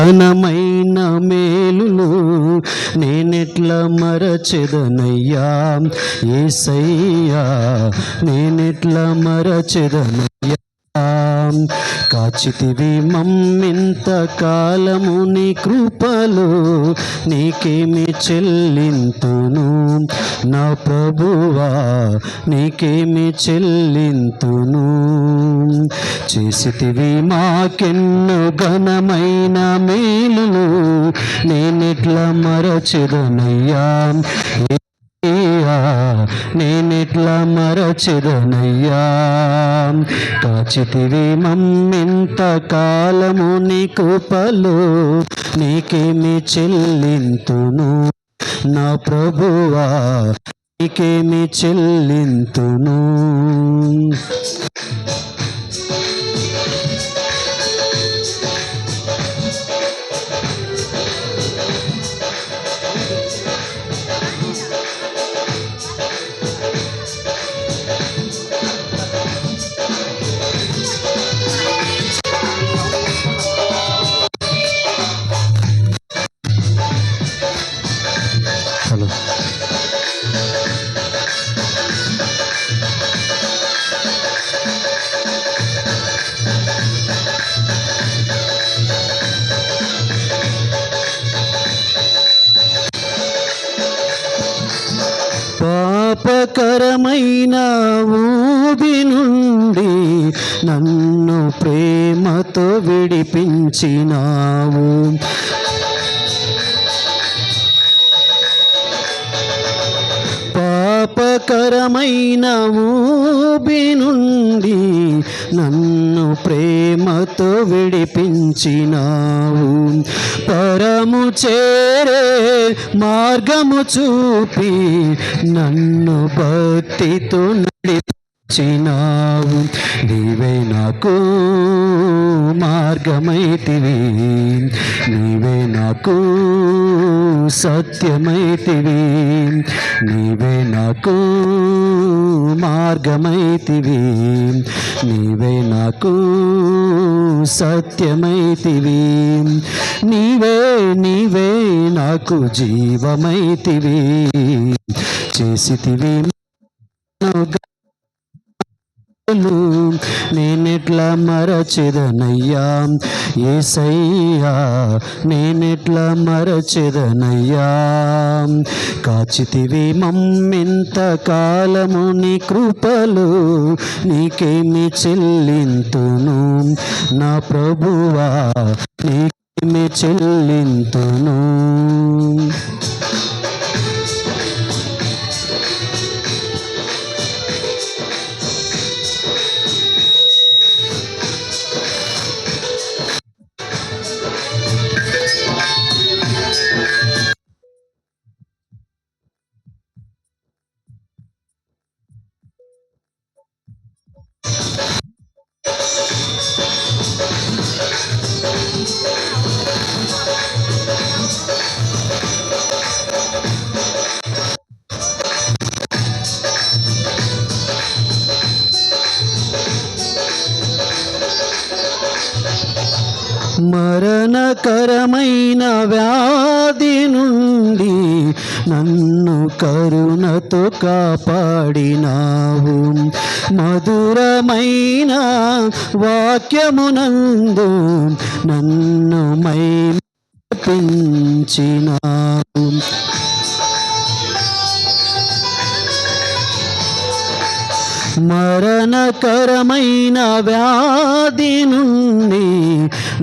ఘనమైన మేలులు నేనెట్లా మరచెదనయ్యా? ఏసయ్యా నేనెట్లా మరచెదనయ్యా? కాచితివి మమ్మింత కాలము నీ కృపలు నీకేమి చెల్లింతును? నా ప్రభువా నీకేమి చెల్లింతును? చేసితివి మాకెన్నో ఘనమైన మేలులు నేనెట్లా మరచెదనయ్యా? నేనెట్లా మరచెదనయ్యా? కాచితివి మమ్మింత కాలము నీ కృపలు నీకేమి చెల్లింతును? నా ప్రభువా నీకేమి చెల్లింతును? పాపకరమైన ఊబి నుండి నన్ను ప్రేమతో విడిపించినావు. పాపకరమైన ఊబి నుండి నన్ను ప్రేమతో విడిపించినావు. పరము చేరే మార్గము చూపి నన్ను భక్తితో నడిపించినావు నీవే నాకు మార్గమైతివి. నీవే నాకు సత్యమైతివి. నీవే నాకు మార్గమైతివి. నీవే నాకు సత్యమైతివి. నీవే నీవే నాకు జీవమైతివి. చేసితివి లు నేనెట్లా మరచెదనయ్యా? ఏసయ్యా నేనెట్లా మరచెదనయ్యా? కాచితివి మమ్మింత కాలము నీ కృపలు నీకేమి చెల్లింతును? నా ప్రభువా నీకేమి చెల్లింతును? మరణకరమైన వ్యాధి నుండి నన్ను కరుణతో కాపాడినావు. మధురమైన వాక్యమునందు నన్ను మై పెంచినావు మరణకరమైన వ్యాధి నుండి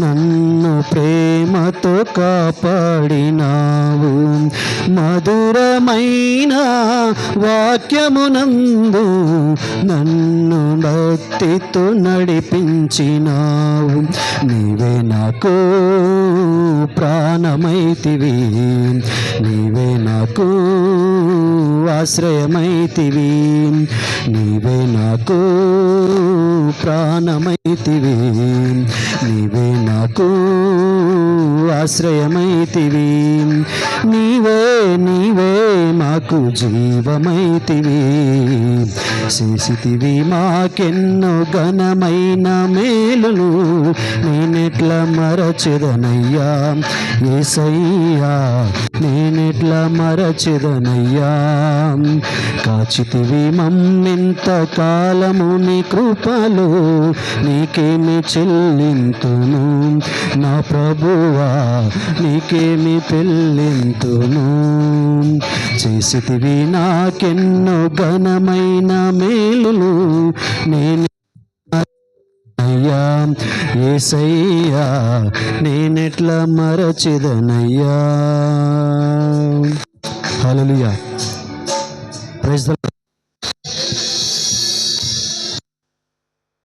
నన్ను ప్రేమతో కాపాడినావు. మధురమైన వాక్యమునందు నన్ను భక్తితో నడిపించినావు. నీవే నాకు ప్రాణమైతివి. నీవే నాకు ఆశ్రయమైతివి. నీవే నాకు ప్రాణమైతివి. నీవే నాకు ఆశ్రయమైతివి. నీవే నాకు జీవమైతివి. చేసితివి మాకెన్నో ఘనమైన మేలులు. నేనెట్ల మరచెదనయ్యా? ఏసయ్యా నేనెట్ల మరచెదనయ్యా? కాచితివి మమ్మెంత కాలము నీ కృపలు నీకేమి చెల్లింతును? నా ప్రభువా నీకేమి పెళ్ళింతును? చేసితివి నాకెన్నో ఘనమైన మేలులు నేను అయ్యా ఏసయ్యా నేనెట్లా మరచిదనయ్యా. హల్లెలూయా. Praise the